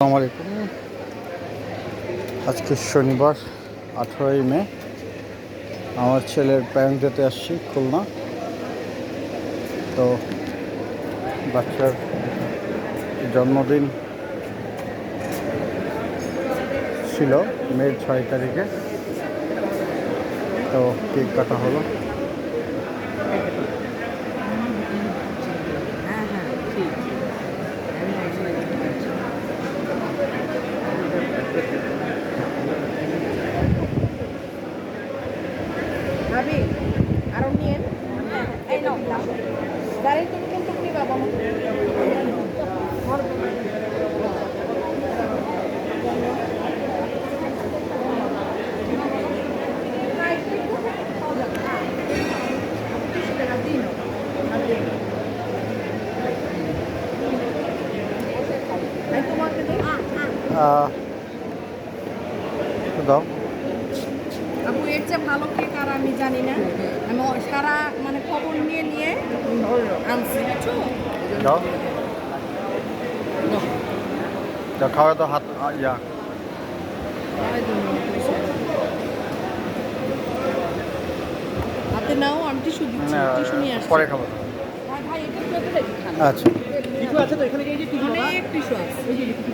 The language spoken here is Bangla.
আসসালামু আলাইকুম। আজকে শনিবার, আঠেরোই মে। আমার ছেলের প্যারেন্ট দিতে আসছি খুলনা। তো বাচ্চার জন্মদিন ছিল মে ছয় তারিখে। তো কেক কাটা হলো। কি বাবা তোমাকে দিই আহ, একটু দাও। আপু এর চেয়ে ভালো আর আমি জানি না। আমি সারা মানে খবর নিয়ে নিয়ে আনছি দাও যা খাওয়া তো হাত আ, ইয়া হাতে নাও আমি টিস্যু দিচ্ছি টিস্যু নিয়ে আসছি পরে খাব। ভাই ভাই এটা প্লেটে রেখে খান আচ্ছা। কিছু আছে তো এখানে এই যে কিছু অনেক টিস্যু আছে। এই যে কিছু